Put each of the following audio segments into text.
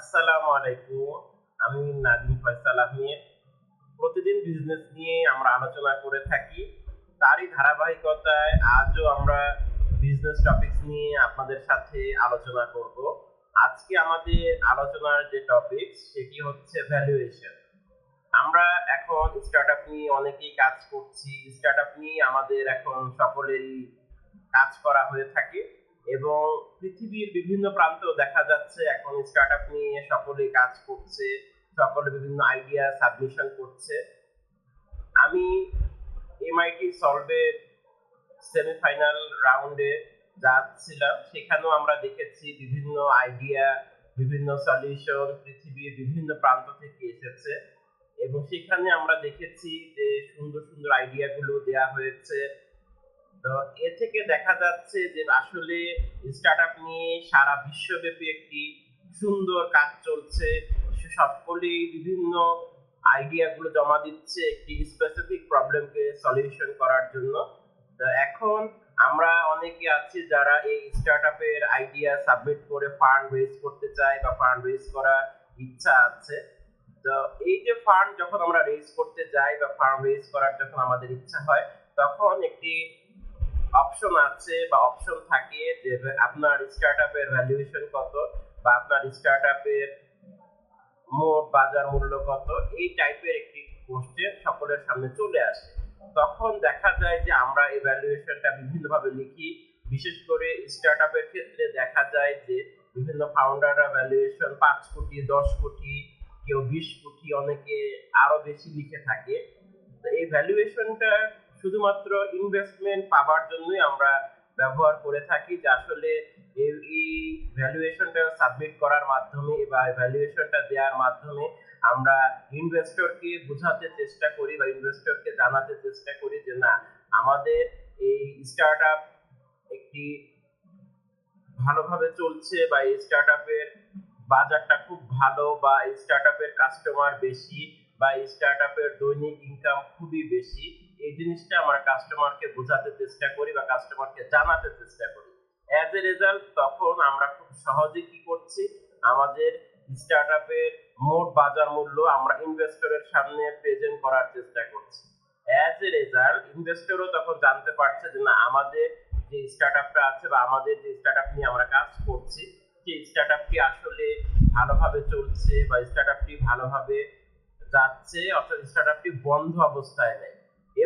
আসসালামু আলাইকুম আমি নাদিম ফয়সাল আহমেদ। প্রতিদিন বিজনেস নিয়ে আমরা আলোচনা করে থাকি। তারই ধারাবাহিকতায় আজও আমরা বিজনেস টপিকস নিয়ে আপনাদের সাথে আলোচনা করব। আজকে আমাদের আলোচনার যে টপিক সেটি হচ্ছে ভ্যালুয়েশন আমরা এখন স্টার্টআপ নিয়ে অনেকেই কাজ করছি। স্টার্টআপ নিয়ে আমাদের এখন সকলেরই কাজ করা হয়ে থাকে। এবং পৃথিবীর বিভিন্ন প্রান্তেও দেখা যাচ্ছে এখন স্টার্টআপ নিয়ে সকলে কাজ করছে, সকলে বিভিন্ন আইডিয়া সাবমিশন করছে। আমি এমআইটি সলভের সেমিফাইনাল রাউন্ডে যাচ্ছিলাম, সেখানেও আমরা দেখেছি বিভিন্ন আইডিয়া বিভিন্ন সলিউশন পৃথিবীর বিভিন্ন প্রান্ত থেকে এসেছে। এবং সেখানে আমরা দেখেছি যে সুন্দর সুন্দর আইডিয়াগুলো দেয়া হয়েছে। তো এ থেকে দেখা যাচ্ছে যে আসলে স্টার্টআপ নিয়ে সারা বিশ্বব্যাপী একটি সুন্দর কাজ চলছে। সকলেই বিভিন্ন আইডিয়াগুলো জমা দিচ্ছে একটি স্পেসিফিক প্রবলেমকে সলিউশন করার জন্য। তো এখন আমরা অনেকে আছি যারা এই স্টার্টআপের আইডিয়া সাবমিট করে ফান্ড রেজ করতে চাই বা ফান্ড রেজ করার ইচ্ছা আছে। তো এই যে ফান্ড যখন আমরা রেজ করতে যাই বা ফান্ড রেজ করার যখন আমাদের ইচ্ছা হয়, তখন একটি অপশন আছে বা অপশন থাকে যে আপনার স্টার্টআপের ভ্যালুয়েশন কত বা আপনার স্টার্টআপের মোট বাজার মূল্য কত, এই টাইপের একটি কোশ্চেন সকলের সামনে চলে আসে। তখন দেখা যায় যে আমরা এই ভ্যালুয়েশনটা বিভিন্নভাবে লিখি। বিশেষ করে স্টার্টআপের ক্ষেত্রে দেখা যায় যে বিভিন্ন ফাউন্ডাররা ভ্যালুয়েশন পাঁচ কোটি, দশ কোটি, কেউ বিশ কোটি, অনেকে আরও বেশি লিখে থাকে। এই ভ্যালুয়েশনটা শুধুমাত্র ইনভেস্টমেন্ট পাওয়ার জন্যই আমরা ব্যবহার করে থাকি, যে আসলে এই ভ্যালুয়েশনটা সাবমিট করার মাধ্যমে বা ভ্যালুয়েশনটা দেওয়ার মাধ্যমে আমরা ইনভেস্টরকে বোঝাতে চেষ্টা করি বা ইনভেস্টরকে জানাতে চেষ্টা করি যে না, আমাদের এই স্টার্টআপ একটি ভালোভাবে চলছে বা এই স্টার্টআপের বাজারটা খুব ভালো বা এই স্টার্টআপের কাস্টমার বেশি বা এই স্টার্টআপের দৈনিক ইনকাম খুবই বেশি। এই জিনিসটা আমরা কাস্টমারকে বোঝাতে চেষ্টা করি বা কাস্টমারকে জানাতে চেষ্টা করি। অ্যাজ এ রেজাল্ট তখন আমরা খুব সহজে কি করছি? আমাদের স্টার্টআপের মোট বাজার মূল্য আমরা ইনভেস্টরের সামনে প্রেজেন্ট করার চেষ্টা করছি। অ্যাজ এ রেজাল্ট ইনভেস্টরও তখন জানতে পারছে যে না, আমাদের যে স্টার্টআপটা আছে বা আমাদের যে স্টার্ট আপ নিয়ে আমরা কাজ করছি, সেই স্টার্টআপটি আসলে ভালোভাবে চলছে বা স্টার্টআপটি ভালোভাবে যাচ্ছে, অর্থাৎ স্টার্টআপটি বন্ধ অবস্থায় নেই।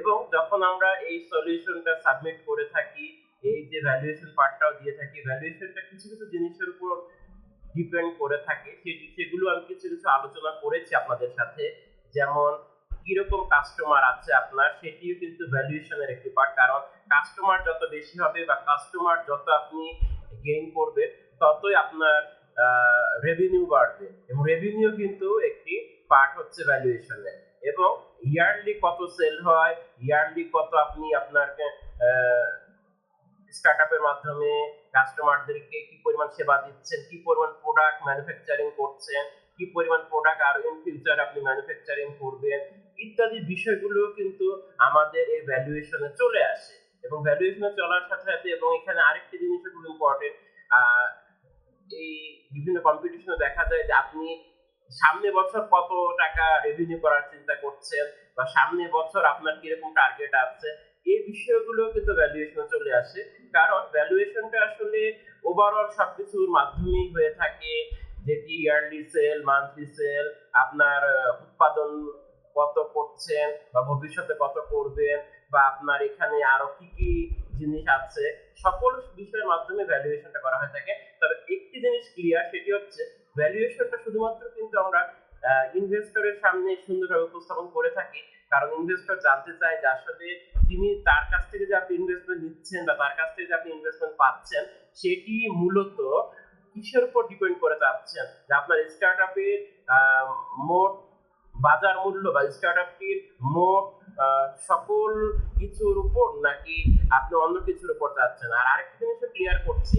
এবং যখন আমরা এই সলিউশনটা সাবমিট করে থাকি, এই যে ভ্যালুয়েশন পার্টটাও দিয়ে থাকি ভ্যালুয়েশনটা কিছু কিছু জিনিসের উপর ডিপেন্ড করে থাকে। সেটি সেগুলো আমি কিছু কিছু আলোচনা করেছি আপনাদের সাথে। যেমন, কীরকম কাস্টমার আছে আপনার, সেটিও কিন্তু ভ্যালুয়েশনের একটি পার্ট কারণ কাস্টমার যত বেশি হবে বা কাস্টমার যত আপনি গেইন করবেন ততই আপনার রেভিনিউ বাড়বে। এবং রেভিনিউ কিন্তু একটি পার্ট হচ্ছে ভ্যালুয়েশনের এবং ইয়ারলি কত সেল হয়, ইয়ারলি কত আপনি আপনার স্টার্টআপের মাধ্যমে কাস্টমারদেরকে কি পরিমাণ সেবা দিচ্ছেন, কি পরিমাণ প্রোডাক্ট ম্যানুফ্যাকচারিং করছেন, কি পরিমাণ প্রোডাক্ট আর ইন ফিউচার আপনি ম্যানুফ্যাকচারিং করবেন, ইত্যাদি বিষয়গুলো কিন্তু আমাদের এই ভ্যালুয়েশনে চলে আসে। এবং ভ্যালুয়েশনে চলার সাথে সাথে এবং এখানে আরেকটি জিনিস খুব ইম্পর্টেন্ট এই বিভিন্ন কম্পিটিশনে দেখা যায় যে আপনি সামনে বছর কত টাকা রেভিনিউ করার চিন্তা করছেন? বা সামনে বছর আপনার কীরকম টার্গেট আছে? এই বিষয়গুলো কিন্তু ভ্যালুয়েশনে চলে আসে। কারণ ভ্যালুয়েশনটা আসলে ওভারঅল সবকিছুর মাধ্যমেই হয়ে থাকে। যেটি ইয়ারলি সেল মান্থলি সেল আপনার উৎপাদন কত করছেন বা ভবিষ্যতে কত করবেন বা আপনার এখানে আরও কি কি জিনিস আছে, সকল বিষয়ের মাধ্যমে ভ্যালুয়েশনটা করা হয়ে থাকে। তবে একটি জিনিস ক্লিয়ার সেটি হচ্ছে ভ্যালুয়েশনটা শুধুমাত্র কিন্তু আমরা ইনভেস্টরের সামনে সুন্দরভাবে উপস্থাপন করে থাকি। কারণ ইনভেস্টর জানতে চায় যে আসলে তিনি তার কাছ থেকে যে আপনি ইনভেস্টমেন্ট নিচ্ছেন বা তার কাছ থেকে যে আপনি ইনভেস্টমেন্ট পাচ্ছেন, সেটি মূলত কিসের উপর ডিপেন্ড করে চাচ্ছেন? যে আপনার স্টার্টআপের মোট বাজার মূল্য বা স্টার্টআপটির মোট সকল কিছুর উপর নাকি আপনি অন্য কিছুর উপর চাচ্ছেন? আর আরেকটা জিনিস ক্লিয়ার করছি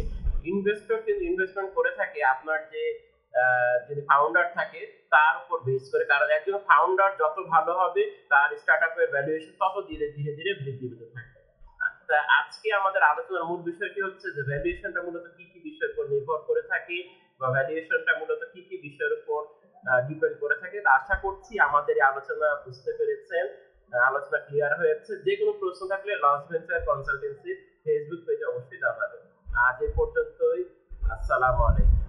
ইনভেস্টর কিন্তু ইনভেস্টমেন্ট করে থাকে আপনার যে যিনি ফাউন্ডার থাকে, তার উপর বেস করে, কারণ একজন ফাউন্ডার যত ভালো হবে, তার স্টার্টআপের ভ্যালুয়েশন তত ধীরে ধীরে ধীরে বৃদ্ধি পেতে থাকবে। আজকে আমাদের আলোচনার মূল বিষয়টি হচ্ছে যে ভ্যালুয়েশনটা মূলত কি কি বিষয়ের উপর নির্ভর করে থাকে বা ভ্যালুয়েশনটা মূলত কি কি বিষয়ের উপর ডিপেন্ড করে থাকে। আশা করছি আমাদের এই আলোচনা বুঝতে পেরেছেন। আলোচনা ক্লিয়ার হয়েছে। যে কোনো প্রশ্ন থাকলে লস ভেঞ্চার কনসালটেন্সি ফেসবুক পেজে অবশ্যই জানাবেন। আজ এ পর্যন্তই। আসসালামু আলাইকুম।